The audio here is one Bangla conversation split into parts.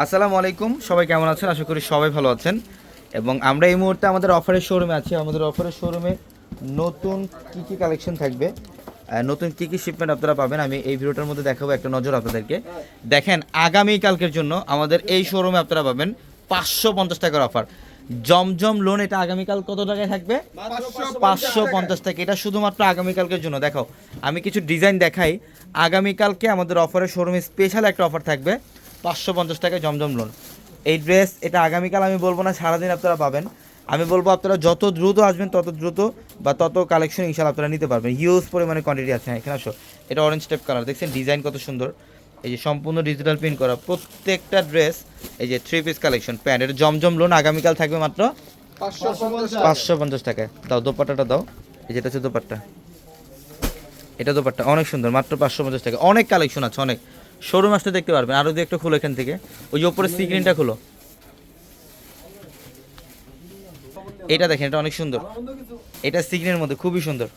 আসসালামু আলাইকুম, সবাই কেমন আছেন? আশা করি সবাই ভালো আছেন। এবং আমরা এই মুহূর্তে আমাদের অফারের শোরুমে আছি। আমাদের অফারের শোরুমে নতুন কি কি কালেকশন থাকবে? নতুন কি কি শিপমেন্ট আপনারা পাবেন? আমি এই ভিডিওটার মধ্যে দেখাবো একটা নজর আপনাদেরকে। দেখেন, আগামী কালকের জন্য আমাদের এই শোরুমে আপনারা পাবেন পাঁচশো পঞ্চাশ টাকার অফার জমজম লোন এটা আগামীকাল কত টাকায় থাকবে? পাঁচশো পঞ্চাশ টাকা। এটা শুধুমাত্র আগামীকালকের জন্য। দেখো, আমি কিছু ডিজাইন দেখাই। আগামীকালকে আমাদের অফারের শোরুমে স্পেশাল একটা অফার থাকবে। পাঁচশো পঞ্চাশ টাকায় জমজম লোন এই ড্রেস এটা আগামীকাল আমি বলব না সারাদিন আপনারা পাবেন। আমি বলব আপনারা যত দ্রুত আসবেন তত দ্রুত বা তত কালেকশন ইনশাল্লাহ আপনারা নিতে পারবেন। হিউজ পরিমাণে কোয়ান্টিটি আছে। হ্যাঁ, এখানে আসো। এটা অরেঞ্জ টাইপ কালার দেখছেন ডিজাইন কত সুন্দর। এই যে সম্পূর্ণ ডিজিটাল প্রিন্ট করা। প্রত্যেকটা ড্রেস এই যে থ্রি পিস কালেকশন প্যান্ট এটা জমজম লোন আগামীকাল থাকবে মাত্র পাঁচশো পঞ্চাশ। টাকায়। দাও দোপাট্টাটা দাও। এই যেটা হচ্ছে দোপাট্টা। এটা দোপাট্টা। অনেক সুন্দর। মাত্র পাঁচশো পঞ্চাশ টাকা। অনেক কালেকশন আছে অনেক। শোরুম আসতে দেখতে পারবেন। আরও দিয়ে একটা খুলো এখান থেকে। ওই যে ওপরে স্ক্রিনটা খুলো। এটা দেখেন, এটা অনেক সুন্দর। এটা সিগনের মধ্যে, খুবই সুন্দর।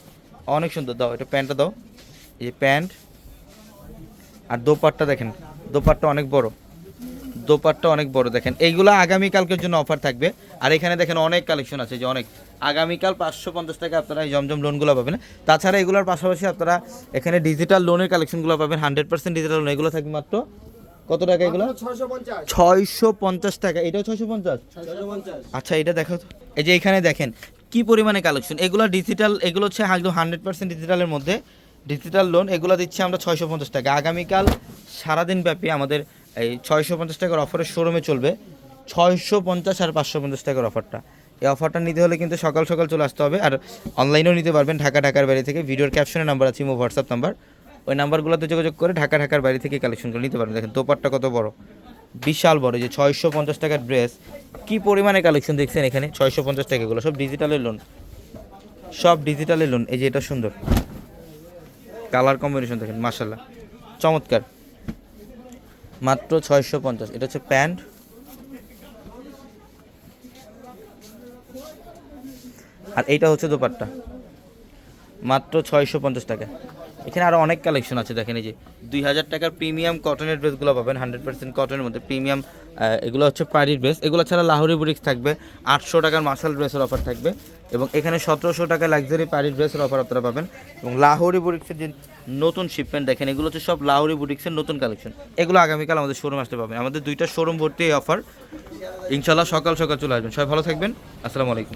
অনেক সুন্দর, দাও, এটা প্যান্টটা দাও। এই প্যান্ট। আর দোপাট্টা দেখেন, দোপাট্টা অনেক বড়। দোপাট্টা অনেক বড় দেখেন। এইগুলো আগামীকালকের জন্য অফার থাকবে। আর এখানে দেখেন অনেক কালেকশন আছে যে অনেক। আগামীকাল পাঁচশো পঞ্চাশ টাকা আপনারা এই জমজম লোনগুলো পাবেন। তাছাড়া এগুলোর পাশাপাশি আপনারা এখানে ডিজিটাল লোনের কালেকশনগুলো পাবেন হান্ড্রেড পার্সেন্ট ডিজিটাল লোন এগুলো থাকবে মাত্র কত টাকা এগুলো? ছয়শো পঞ্চাশ। টাকা। এটাও ছয়শো পঞ্চাশ? আচ্ছা এটা দেখো তো। এই যে এখানে দেখেন কি পরিমাণে কালেকশন এগুলো ডিজিটাল এগুলো হচ্ছে একদম হান্ড্রেড পার্সেন্ট ডিজিটালের মধ্যে। ডিজিটাল লোন এগুলো দিচ্ছি আমরা ছয়শো পঞ্চাশ টাকা। আগামীকাল সারাদিন ব্যাপী আমাদের এই ছয়শো পঞ্চাশ টাকার অফারের শোরুমে চলবে। ছয়শো পঞ্চাশ আর পাঁচশো পঞ্চাশ টাকার অফারটা। এই অফারটা নিতে হলে কিন্তু সকাল সকাল চলে আসতে হবে। আর অনলাইনেও নিতে পারবেন ঢাকা ঢাকার বাইরে থেকে। ভিডিওর ক্যাপশনের নাম্বার আছে, ইমো হোয়াটসঅ্যাপ নাম্বার ওই নাম্বারগুলোতে যোগাযোগ করে ঢাকা ঢাকার বাইরে থেকে কালেকশন করে নিতে পারবেন। দেখেন দোপারটা কত বড়। বিশাল বড় যে ছয়শো পঞ্চাশ টাকার ড্রেস কী পরিমাণে কালেকশন দেখছেন এখানে? ছয়শো পঞ্চাশ টাকাগুলো। সব ডিজিটালের লোন সব ডিজিটালের লোন এই যে এটা সুন্দর। কালার কম্বিনেশন দেখেন মার্শাল্লাহ চমৎকার। মাত্র ছয়শো পঞ্চাশ। এটা হচ্ছে প্যান্ট। আর এইটা হচ্ছে দোপাট্টা। মাত্র ছয়শো পঞ্চাশ টাকা। এখানে আরও অনেক কালেকশন আছে, দেখেন এই যে। দুই হাজার টাকার প্রিমিয়াম কটনের ড্রেসগুলো পাবেন হান্ড্রেড পার্সেন্ট কটনের মধ্যে। প্রিমিয়াম এগুলো হচ্ছে পাড়ির ড্রেস এগুলো ছাড়া লাহোরি বুরিক্স থাকবে, আটশো টাকার মার্শাল ড্রেসের অফার থাকবে। এবং এখানে সতেরোশো টাকা লাক্সারি পাড়ির ড্রেসের অফার আপনারা পাবেন। এবং লাহোরি বুরিক্সের যে নতুন শিপমেন্ট দেখেন, এগুলো হচ্ছে সব লাহোরি বুটিক্সের নতুন কালেকশন এগুলো আগামীকাল আমাদের শোরুম আসতে পাবেন আমাদের দুইটা শোরুম ভর্তি এই অফার ইনশাল্লাহ সকাল সকাল চলে আসবেন। সবাই ভালো থাকবেন। আসসালামু আলাইকুম।